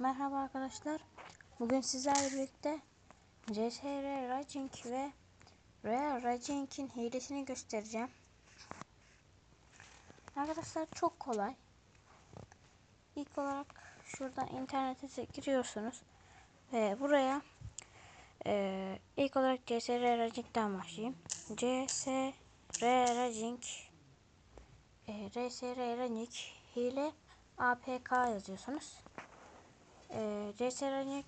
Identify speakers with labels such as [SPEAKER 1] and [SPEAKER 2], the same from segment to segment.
[SPEAKER 1] Merhaba arkadaşlar. Bugün sizlerle birlikte CSR Raging ve Real Raging'in hilesini göstereceğim. Arkadaşlar çok kolay. İlk olarak şuradan internete giriyorsunuz ve buraya e, ilk olarak CSR Raging'den başlayayım. CSR Raging e, RSR Raging hile APK yazıyorsunuz e,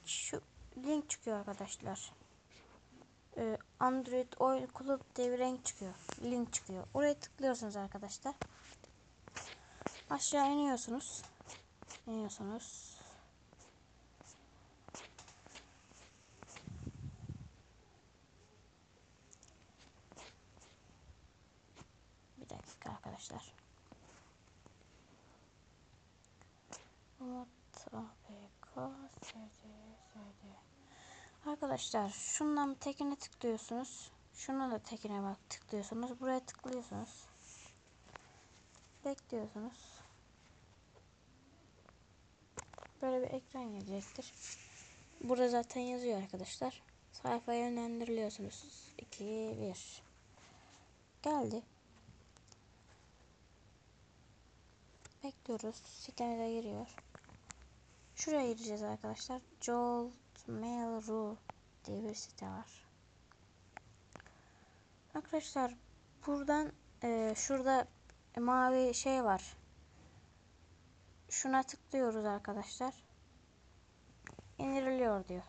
[SPEAKER 1] şu link çıkıyor arkadaşlar. E, Android Oil Club diye bir renk çıkıyor. Link çıkıyor. Oraya tıklıyorsunuz arkadaşlar. Aşağı iniyorsunuz. İniyorsunuz. Bir dakika arkadaşlar. Umut Arkadaşlar şundan tekine tıklıyorsunuz. Şuna da tekine bak tıklıyorsunuz. Buraya tıklıyorsunuz. Bekliyorsunuz. Böyle bir ekran gelecektir. Burada zaten yazıyor arkadaşlar. Sayfaya yönlendiriliyorsunuz. 2 1 Geldi. Bekliyoruz. Sitemize giriyor. Şuraya gireceğiz arkadaşlar. Jolt Mail.ru diye bir site var. Arkadaşlar buradan e, şurada mavi şey var. Şuna tıklıyoruz arkadaşlar. İndiriliyor diyor.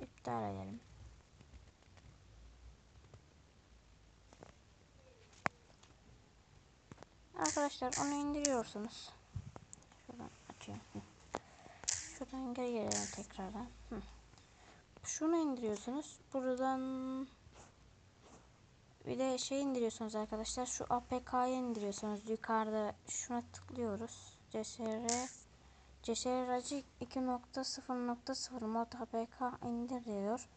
[SPEAKER 1] İptal edelim. Arkadaşlar onu indiriyorsunuz. Şuradan açıyorum. Şuradan geri gelelim tekrardan. Hı. Şunu indiriyorsunuz. Buradan bir de şey indiriyorsunuz arkadaşlar. Şu APK'yı indiriyorsunuz. Yukarıda şuna tıklıyoruz. CSR CSR Racik 2.0.0 mod APK indir diyor.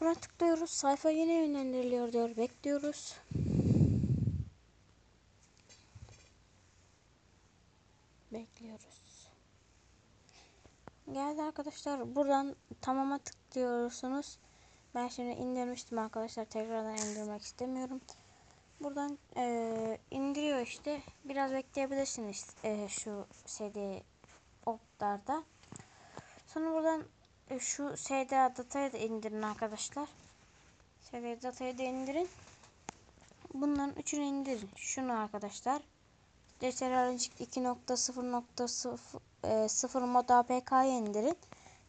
[SPEAKER 1] Buna tıklıyoruz. Sayfa yine yönlendiriliyor diyor. Bekliyoruz. Geldi arkadaşlar. Buradan tamama tıklıyorsunuz. Ben şimdi indirmiştim arkadaşlar. Tekrardan indirmek istemiyorum. Buradan e, indiriyor işte. Biraz bekleyebilirsiniz e, şu CD oplarda. Sonra buradan e, şu CD datayı da indirin arkadaşlar. CD datayı da indirin. Bunların üçünü indirin. Şunu arkadaşlar. DSR 2.0.0 0 mod APK'yı indirin.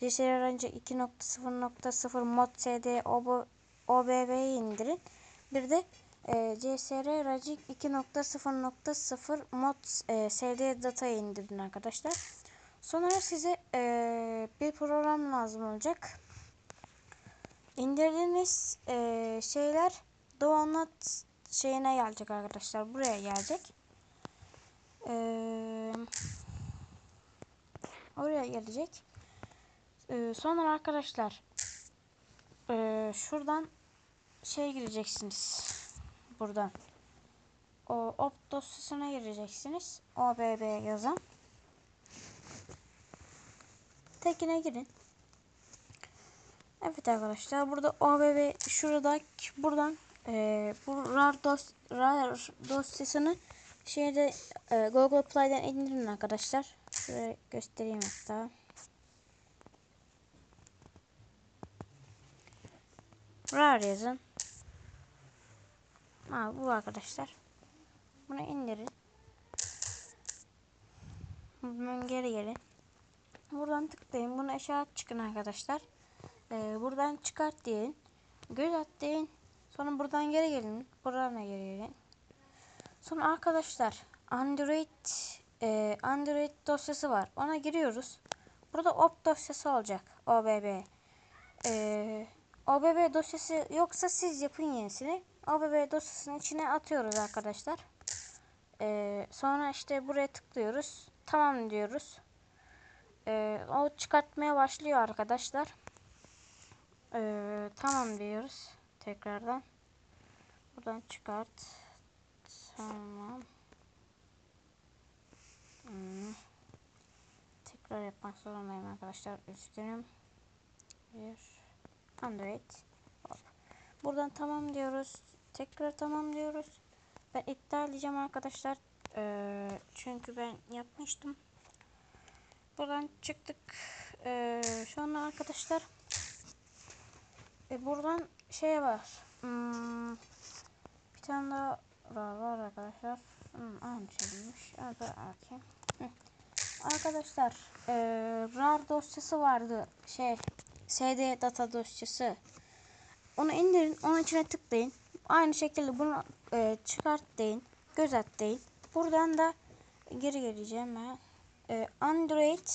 [SPEAKER 1] Reşer önce 2.0.0 mod CD OBB'yi indirin. Bir de e, CSR Ragic 2.0.0 mod e, SD datayı indirin arkadaşlar. Sonra size e, bir program lazım olacak. İndirdiğiniz e, şeyler download şeyine gelecek arkadaşlar. Buraya gelecek. Eee Oraya gelecek. Ee, sonra arkadaşlar e, şuradan şey gireceksiniz. Buradan. O op dosyasına gireceksiniz. OBB yazan. Tekine girin. Evet arkadaşlar burada OBB şurada buradan e, bu RAR, dos, RAR dosyasını şeyde e, Google Play'den indirin arkadaşlar. Şöyle göstereyim hatta. RAR yazın. Ha, bu arkadaşlar. Bunu indirin. Buradan geri gelin. Buradan tıklayın. Bunu aşağı çıkın arkadaşlar. Ee, buradan çıkart deyin. Göz at deyin. Sonra buradan geri gelin. Buradan da geri gelin. Sonra arkadaşlar Android e, Android dosyası var. Ona giriyoruz. Burada op dosyası olacak. OBB. E, OBB dosyası yoksa siz yapın yenisini. OBB dosyasının içine atıyoruz arkadaşlar. E, sonra işte buraya tıklıyoruz. Tamam diyoruz. E, o çıkartmaya başlıyor arkadaşlar. E, tamam diyoruz. Tekrardan. Buradan çıkart. Tamam. Tekrar yapmak zorundayım arkadaşlar. Üzgünüm. Bir Android. Hop. Buradan tamam diyoruz. Tekrar tamam diyoruz. Ben iptal edeceğim arkadaşlar. Ee, çünkü ben yapmıştım. Buradan çıktık. Ee, şu anda arkadaşlar e, buradan şey var. Hmm, bir tane daha var, var arkadaşlar. Hmm, aynı şeymiş. Hadi bakayım. Arkadaşlar e, RAR dosyası vardı. Şey SD data dosyası. Onu indirin. Onun içine tıklayın. Aynı şekilde bunu e, çıkart deyin. Göz at deyin. Buradan da geri geleceğim ben. E, Android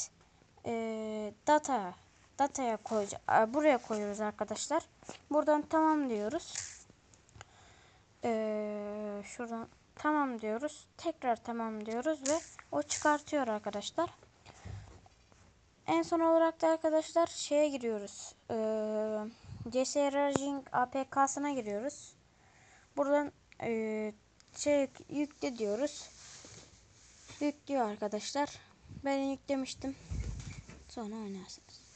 [SPEAKER 1] e, data dataya koyacağız. Buraya koyuyoruz arkadaşlar. Buradan tamam diyoruz. E, şuradan tamam diyoruz. Tekrar tamam diyoruz ve o çıkartıyor arkadaşlar. En son olarak da arkadaşlar şeye giriyoruz. Ee, CSRGing APK'sına giriyoruz. Buradan e, şey yükle diyoruz. Yüklüyor arkadaşlar. Ben yüklemiştim. Sonra oynarsınız.